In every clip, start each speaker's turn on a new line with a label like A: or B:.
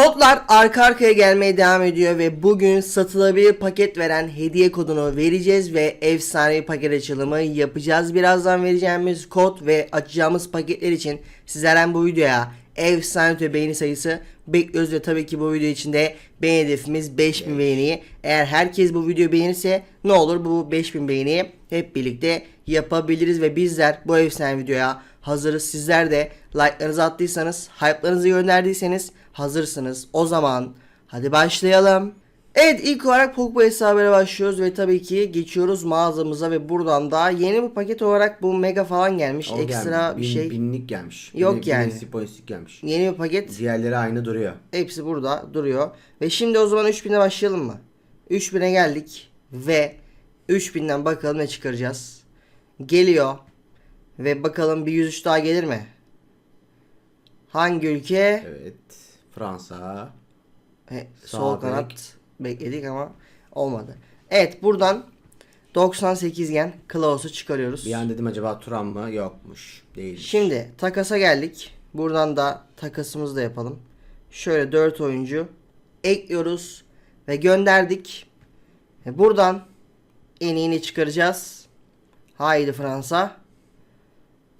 A: Kodlar arka arkaya gelmeye devam ediyor ve bugün satılabilir paket veren hediye kodunu vereceğiz ve efsane paket açılımı yapacağız. Birazdan vereceğimiz kod ve açacağımız paketler için sizlerden bu videoya efsane bir beğeni sayısı bekliyoruz ve tabii ki bu video içinde beğeni hedefimiz 5000 beğeniyi. Eğer herkes bu videoyu beğenirse ne olur bu 5000 beğeniyi hep birlikte yapabiliriz ve bizler bu efsane videoya hazırız. Sizler de like'larınızı attıysanız, hype'larınızı gönderdiyseniz hazırsınız. O zaman hadi başlayalım. Evet ilk olarak Pogba hesabıyla başlıyoruz ve tabii ki geçiyoruz mağazamıza ve buradan da yeni bir paket olarak bu mega falan gelmiş.
B: O
A: Ekstra
B: gelmiş.
A: bir
B: Bin-
A: şey.
B: Binlik gelmiş.
A: Yok
B: Bin-
A: yani.
B: binlik sipolistik gelmiş.
A: Yeni bir paket.
B: Diğerleri aynı duruyor.
A: Hepsi burada duruyor. Ve şimdi o zaman 3000'e başlayalım mı? 3000'e geldik ve 3000'den bakalım ne çıkaracağız. Geliyor. Ve bakalım bir 103 daha gelir mi? Hangi ülke?
B: Evet. Fransa.
A: He,
B: Sağ
A: sol
B: bek.
A: kanat bekledik ama olmadı. Evet buradan 98 gen Klaus'u çıkarıyoruz.
B: Bir an dedim acaba Turan mı? Yokmuş. Değil.
A: Şimdi takasa geldik. Buradan da takasımızı da yapalım. Şöyle 4 oyuncu ekliyoruz ve gönderdik. Buradan en iyini çıkaracağız. Haydi Fransa.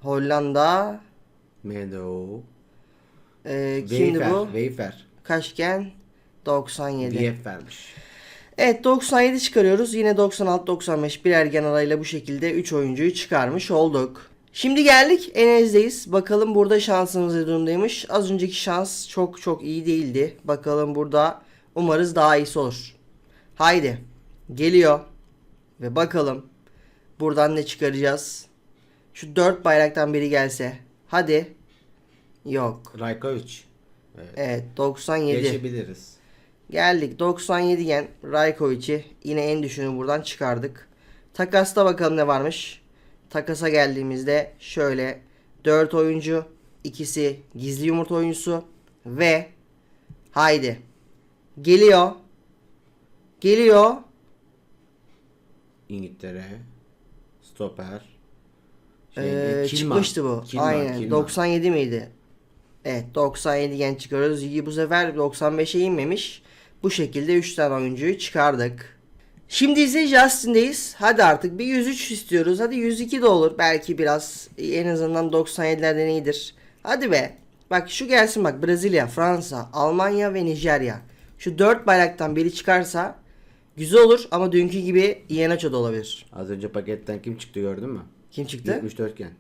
A: Hollanda.
B: Meadow.
A: E, kimdi bu?
B: Wayfair.
A: Kaçgen? 97.
B: VF vermiş.
A: Evet 97 çıkarıyoruz. Yine 96-95 birer gen arayla bu şekilde 3 oyuncuyu çıkarmış olduk. Şimdi geldik Enes'deyiz. Bakalım burada şansımız ne durumdaymış. Az önceki şans çok çok iyi değildi. Bakalım burada umarız daha iyisi olur. Haydi. Geliyor. Ve bakalım buradan ne çıkaracağız. Şu 4 bayraktan biri gelse. Hadi. Yok.
B: Rajkovic. Evet.
A: Evet 97.
B: Geçebiliriz.
A: Geldik 97 gen Rajkovic'i yine en düşünü buradan çıkardık. Takasta bakalım ne varmış. Takasa geldiğimizde şöyle 4 oyuncu, ikisi gizli yumurta oyuncusu ve haydi geliyor. Geliyor.
B: İngiltere. Stoper.
A: Ee,
B: Kilman.
A: çıkmıştı bu.
B: Kilman,
A: Aynen.
B: Kilman.
A: 97 miydi? Evet 97 gen çıkarıyoruz. İyi, Bu sefer 95'e inmemiş. Bu şekilde 3 tane oyuncuyu çıkardık. Şimdi ise Justin'deyiz. Hadi artık bir 103 istiyoruz. Hadi 102 de olur. Belki biraz en azından 97'lerden iyidir. Hadi be. Bak şu gelsin bak. Brezilya, Fransa, Almanya ve Nijerya. Şu 4 bayraktan biri çıkarsa güzel olur ama dünkü gibi Iheanacho da olabilir.
B: Az önce paketten kim çıktı gördün mü?
A: Kim çıktı?
B: 74 gen.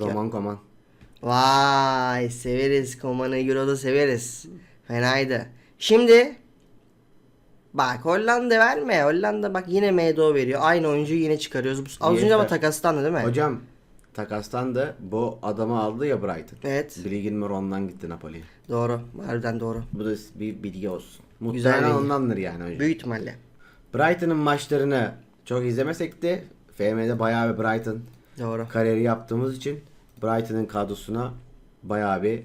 B: Roman Koman.
A: Vay severiz. Komanı Euro'da severiz. Fenaydı. Şimdi bak Hollanda verme. Hollanda bak yine MDO veriyor. Aynı oyuncuyu yine çıkarıyoruz. Bu- Az önce ama da değil mi?
B: Hocam takastan da bu adamı aldı ya Brighton.
A: Evet.
B: Brigin ondan gitti Napoli'ye.
A: Doğru. Harbiden doğru.
B: Bu da bir bilgi olsun.
A: Güzel
B: Muhtemelen
A: bilgi.
B: ondandır yani hocam.
A: Büyük ihtimalle.
B: Brighton'ın maçlarını çok izlemesek de FM'de bayağı bir Brighton
A: Doğru.
B: kariyeri yaptığımız için Brighton'ın kadrosuna bayağı bir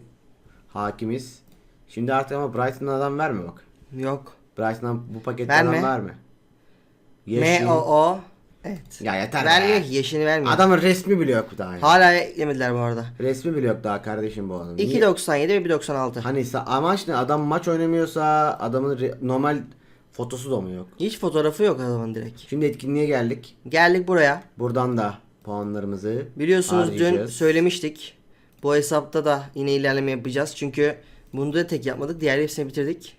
B: hakimiz. Şimdi artık ama Brighton'dan adam verme bak.
A: Yok.
B: Brighton'dan bu paketten
A: Verme.
B: adam verme. Yeşil.
A: M O O. Evet.
B: Ya yeter
A: Vermiyor
B: be.
A: ki. Yeşini vermiyor.
B: Adamın resmi bile yok daha. yani.
A: Hala eklemediler bu arada.
B: Resmi bile yok daha kardeşim bu adamın. Niye?
A: 2.97 ve 1.96.
B: Hani ise amaç ne? Adam maç oynamıyorsa adamın re- normal fotosu da mı yok?
A: Hiç fotoğrafı yok adamın direkt.
B: Şimdi etkinliğe geldik.
A: Geldik buraya.
B: Buradan da puanlarımızı
A: Biliyorsunuz dün
B: harcayacağız.
A: söylemiştik. Bu hesapta da yine ilerleme yapacağız. Çünkü bunu da tek yapmadık. Diğer hepsini bitirdik.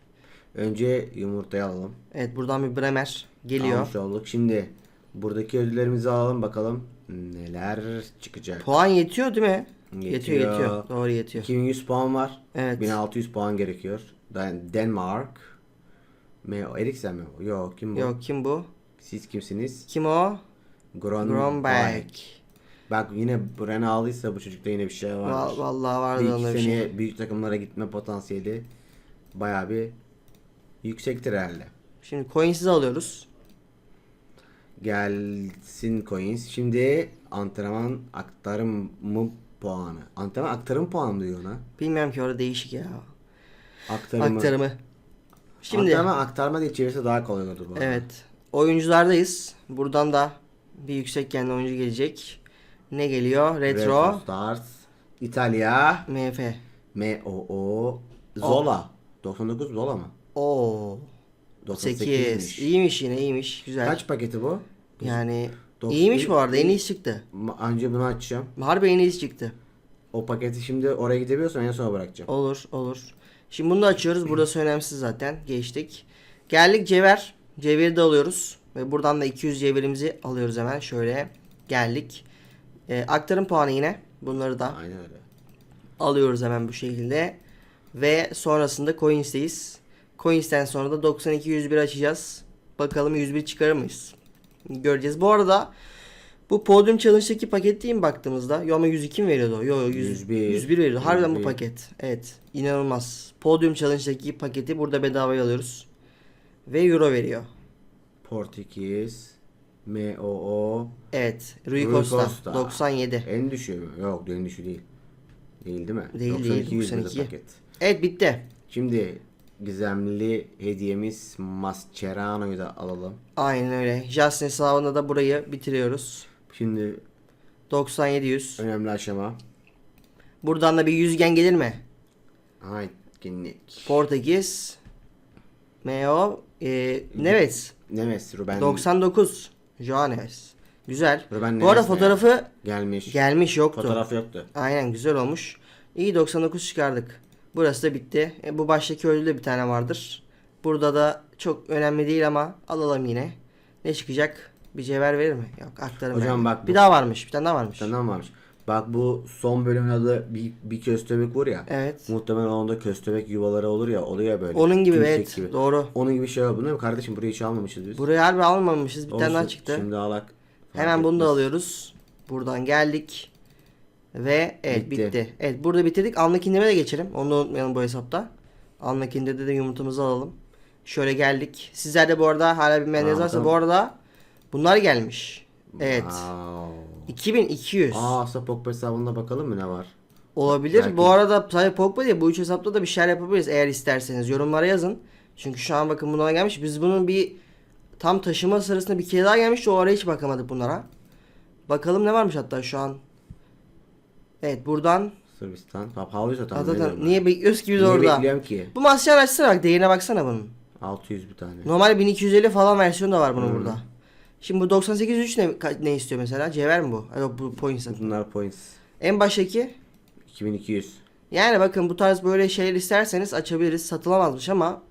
B: Önce yumurtayı alalım.
A: Evet buradan bir Bremer geliyor.
B: Almış olduk. Şimdi buradaki ödüllerimizi alalım bakalım neler çıkacak.
A: Puan yetiyor değil mi? Yetiyor
B: Yetiyor.
A: yetiyor. Doğru yetiyor.
B: 2100 puan var.
A: Evet.
B: 1600 puan gerekiyor. Dan Denmark. Eriksen mi? Yok kim bu?
A: Yok kim bu?
B: Siz kimsiniz?
A: Kim o?
B: Gron. Bak yine Bren'i aldıysa bu çocukta yine bir şey var.
A: Va- vallahi
B: bir
A: vardı
B: iki
A: onda bir
B: seneye
A: şey.
B: büyük takımlara gitme potansiyeli bayağı bir yüksektir herhalde.
A: Şimdi coinsiz alıyoruz.
B: Gelsin coins. Şimdi antrenman aktarımı puanı. Antrenman aktarım puanı mı diyor ona?
A: Bilmiyorum ki orada değişik ya.
B: Aktarımı.
A: Aktarımı. Şimdi
B: Antrenman aktarma diye çevirse daha kolay olurdu bu arada.
A: evet. Oyunculardayız. Buradan da bir yüksek genli oyuncu gelecek. Ne geliyor? Retro.
B: Retro Stars. İtalya.
A: MF.
B: M-O-O. Zola. 99 dolar mı?
A: Oo.
B: 98'miş.
A: 8. İyiymiş yine iyiymiş. Güzel.
B: Kaç paketi bu?
A: Yani
B: Dokuz-
A: iyiymiş bu arada. En iyisi çıktı.
B: Ma- Önce bunu açacağım.
A: Harbi en iyisi çıktı.
B: O paketi şimdi oraya gidebiliyorsan en sona bırakacağım.
A: Olur olur. Şimdi bunu da açıyoruz. Burası önemsiz zaten. Geçtik. Geldik cevher. Cevheri de alıyoruz. Ve buradan da 200 cevherimizi alıyoruz hemen. Şöyle geldik. Ee, aktarım puanı yine. Bunları da
B: Aynen öyle.
A: alıyoruz hemen bu şekilde. Ve sonrasında Coins'teyiz. Coins'ten sonra da 92 101 açacağız. Bakalım 101 çıkarır mıyız? Göreceğiz. Bu arada bu Podium Challenge'daki paket değil mi baktığımızda? Yo ama 102 mi veriyordu? Yo yo 100,
B: 101.
A: 101 veriyordu. Harbiden bu
B: 101.
A: paket. Evet. inanılmaz. Podium Challenge'daki paketi burada bedavaya alıyoruz. Ve Euro veriyor.
B: Portekiz, MOO,
A: Evet. Rui
B: Rui
A: Costa,
B: Costa.
A: 97.
B: en düşüğü mü? Yok en düşüğü değil. Değil değil mi?
A: Değil,
B: 92
A: değil,
B: 100
A: 92.
B: paket.
A: Evet bitti.
B: Şimdi gizemli hediyemiz Mascherano'yu da alalım.
A: Aynen öyle. Justin hesabında da burayı bitiriyoruz.
B: Şimdi
A: 97 100.
B: önemli aşama.
A: Buradan da bir yüzgen gelir mi?
B: Haykinlik.
A: Portekiz. Meo. E, Neves.
B: Neves, Ruben
A: 99. Joao Neves. Güzel.
B: Ruben
A: Bu arada
B: Neves ne
A: fotoğrafı
B: gelmiş.
A: gelmiş yoktu.
B: Fotoğraf yoktu.
A: Aynen güzel olmuş. İyi 99 çıkardık. Burası da bitti. E, bu baştaki ödül de bir tane vardır. Burada da çok önemli değil ama alalım yine. Ne çıkacak? Bir cevher verir mi? Yok aktarım.
B: Hocam bak
A: Bir
B: bu-
A: daha varmış. Bir tane daha varmış.
B: Senden varmış. Bak bu son bölümün adı bir, bir köstebek var ya.
A: Evet.
B: Muhtemelen onda köstebek yuvaları olur ya. Oluyor böyle.
A: Onun gibi
B: Tümsek
A: evet. Doğru.
B: Onun gibi şey mi kardeşim? Burayı hiç almamışız biz.
A: Burayı harbi almamışız. Bir tane
B: Olsun,
A: daha çıktı.
B: Şimdi alak.
A: Hemen bunu da alıyoruz. Buradan geldik. Ve evet bitti.
B: Bitti.
A: Evet burada bitirdik. Anlık indirime de geçelim. Onu da unutmayalım bu hesapta. Anlık indirde de yumurtamızı alalım. Şöyle geldik. Sizler de bu arada hala bilmeyen
B: Aa,
A: yazarsa
B: bakalım.
A: bu arada bunlar gelmiş. Evet.
B: Wow.
A: 2200
B: Aa aslında Pogba hesabına bakalım mı ne var?
A: olabilir.
B: belki-
A: Bu arada sadece Pogba değil bu üç hesapta da bir şeyler yapabiliriz eğer isterseniz. Yorumlara yazın. Çünkü şu an bakın bunlara gelmiş. Biz bunun bir tam taşıma sırasında bir kere daha gelmişti. O ara hiç bakamadık bunlara. Bakalım ne varmış hatta şu an. Evet buradan
B: Sırbistan. Pa Paulus zaten.
A: Zaten niye bekliyoruz ki biz
B: Niye
A: orada?
B: bekliyorum ki?
A: Bu masyan açsana bak değerine baksana bunun.
B: 600 bir tane.
A: Normal 1250 falan versiyonu da var bunun
B: Hmm.
A: burada. Şimdi bu 98 ne, ka- ne istiyor mesela? Cevher mi bu? Yok bu points.
B: Bunlar points.
A: En baştaki
B: 2200.
A: yani bakın bu tarz böyle şeyler isterseniz açabiliriz. Satılamazmış ama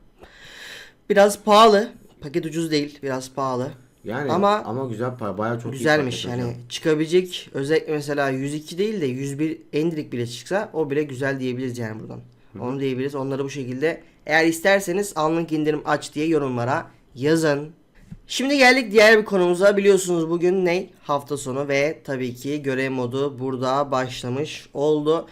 A: biraz pahalı. Paket ucuz değil. Biraz pahalı.
B: Yani
A: Ama-
B: ama, güzel pa- bayağı çok
A: Güzelmiş yani
B: hocam.
A: çıkabilecek özellikle mesela 102 değil de 101 Endirik bile çıksa o bile güzel diyebiliriz yani buradan. Onu diyebiliriz. Onları bu şekilde eğer isterseniz anlık indirim aç diye yorumlara yazın. Şimdi geldik diğer bir konumuza. Biliyorsunuz bugün ne? Hafta sonu ve tabii ki görev modu burada başlamış oldu.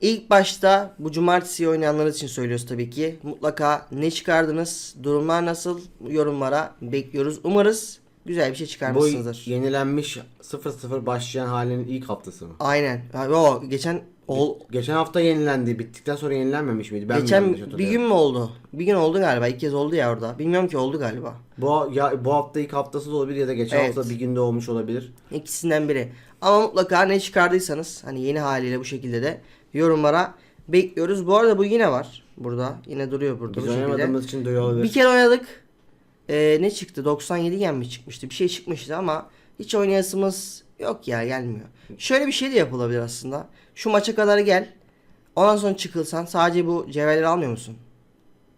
A: İlk başta bu cumartesi oynayanlar için söylüyoruz tabii ki. Mutlaka ne çıkardınız? Durumlar nasıl? Yorumlara bekliyoruz. Umarız güzel bir şey
B: Bu
A: çıkarmışsınızdır.
B: yenilenmiş 0-0 başlayan halinin ilk haftası mı?
A: Aynen. Yo, geçen ol,
B: Geçen hafta yenilendi. Bittikten sonra yenilenmemiş miydi? Ben mi
A: geçen bir gün mü oldu? Bir gün oldu galiba. İlk kez oldu ya orada. Bilmiyorum ki oldu galiba.
B: Bu ya bu hafta ilk haftası da olabilir ya da geçen
A: Evet.
B: hafta bir günde olmuş olabilir.
A: İkisinden biri. Ama mutlaka ne çıkardıysanız hani yeni haliyle bu şekilde de yorumlara bekliyoruz. Bu arada bu yine var. Burada. Yine duruyor burada
B: Biz
A: bu şekilde.
B: oynamadığımız için olabilir.
A: Bir kere oynadık. Ee, ne çıktı? 97 yen mi çıkmıştı? Bir şey çıkmıştı ama hiç oynayasımız yok ya gelmiyor. Şöyle bir şey de yapılabilir aslında. Şu maça kadar gel. Ondan sonra çıkılsan sadece bu cevherleri almıyor musun?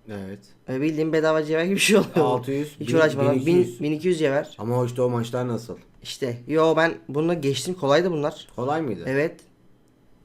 B: Evet.
A: Ee, bildiğin bedava cevher gibi bir şey oluyor.
B: 600,
A: Hiç
B: bin-
A: uğraşmadan.
B: 1200.
A: 1000, 1200 cevher.
B: Ama işte o maçlar nasıl?
A: İşte. Yo ben bununla geçtim. Kolaydı bunlar.
B: Kolay mıydı?
A: Evet.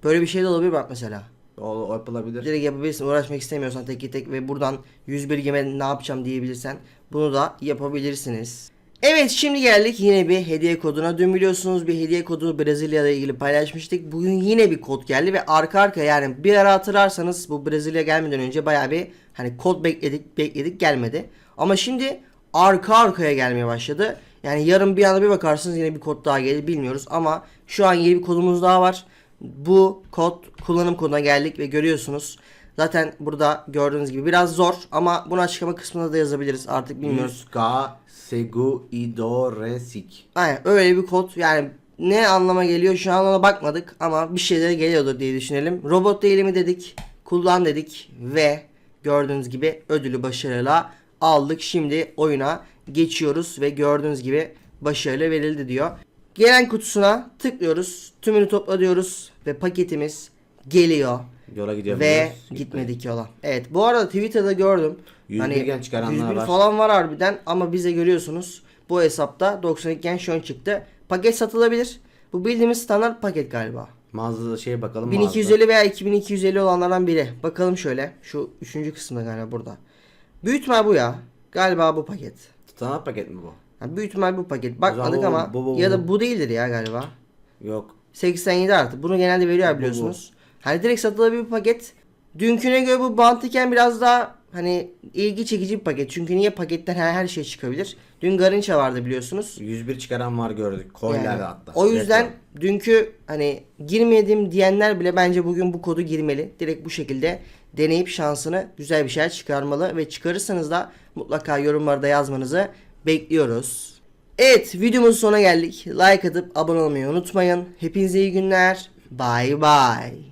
A: Böyle bir şey de olabilir bak mesela.
B: O, o yapılabilir.
A: Direkt yapabilirsin. Uğraşmak istemiyorsan tek tek ve buradan 101 geme ne yapacağım diyebilirsen bunu da yapabilirsiniz. Evet şimdi geldik yine bir hediye koduna. Dün biliyorsunuz bir hediye kodunu Brezilya ile ilgili paylaşmıştık. Bugün yine bir kod geldi ve arka arka yani bir ara hatırlarsanız bu Brezilya gelmeden önce baya bir hani kod bekledik bekledik gelmedi. Ama şimdi arka arkaya gelmeye başladı. Yani yarın bir anda bir bakarsınız yine bir kod daha gelir bilmiyoruz ama şu an yeni bir kodumuz daha var. Bu kod kullanım koduna geldik ve görüyorsunuz. Zaten burada gördüğünüz gibi biraz zor ama bunu açıklama kısmında da yazabiliriz artık bilmiyoruz.
B: Yuska Seguido Resik.
A: Aynen öyle bir kod yani ne anlama geliyor şu an ona bakmadık ama bir şeyler geliyordur diye düşünelim. Robot değil mi dedik kullan dedik ve gördüğünüz gibi ödülü başarıyla aldık. Şimdi oyuna geçiyoruz ve gördüğünüz gibi başarılı verildi diyor. Gelen kutusuna tıklıyoruz. Tümünü topla diyoruz ve paketimiz geliyor.
B: Yola gidiyor
A: Ve
B: muyuz?
A: gitmedik yola. Evet bu arada Twitter'da gördüm.
B: 101 gen çıkaranlar
A: 101
B: var.
A: falan var harbiden ama bize görüyorsunuz bu hesapta 92 gen şu an çıktı. Paket satılabilir. Bu bildiğimiz standart paket galiba.
B: Mağazada şeye bakalım.
A: 1250 veya 2250 olanlardan biri. Bakalım şöyle. Şu üçüncü kısmında galiba burada. Büyük ihtimal bu ya. Galiba bu paket.
B: Standart paket mi bu?
A: Ha, büyük ihtimal bu paket. Bakmadık
B: bu-
A: ama
B: bu- bu-
A: ya
B: bu.
A: da bu değildir ya galiba.
B: Yok.
A: 87 artı. Bunu genelde veriyor biliyorsunuz. Hani direkt satılabilir bir paket. Dünküne göre bu bantiken biraz daha hani ilgi çekici bir paket. Çünkü niye paketten her, her şey çıkabilir. Dün Garinça vardı biliyorsunuz.
B: 101 çıkaran var gördük. Koylar
A: Yani
B: hatta.
A: o yüzden
B: Retro.
A: dünkü hani girmedim diyenler bile bence bugün bu kodu girmeli. Direkt bu şekilde deneyip şansını güzel bir şeyler çıkarmalı ve çıkarırsanız da mutlaka yorumlarda yazmanızı bekliyoruz. Evet videomuzun sonuna geldik. Like atıp abone olmayı unutmayın. Hepinize iyi günler. Bye bye.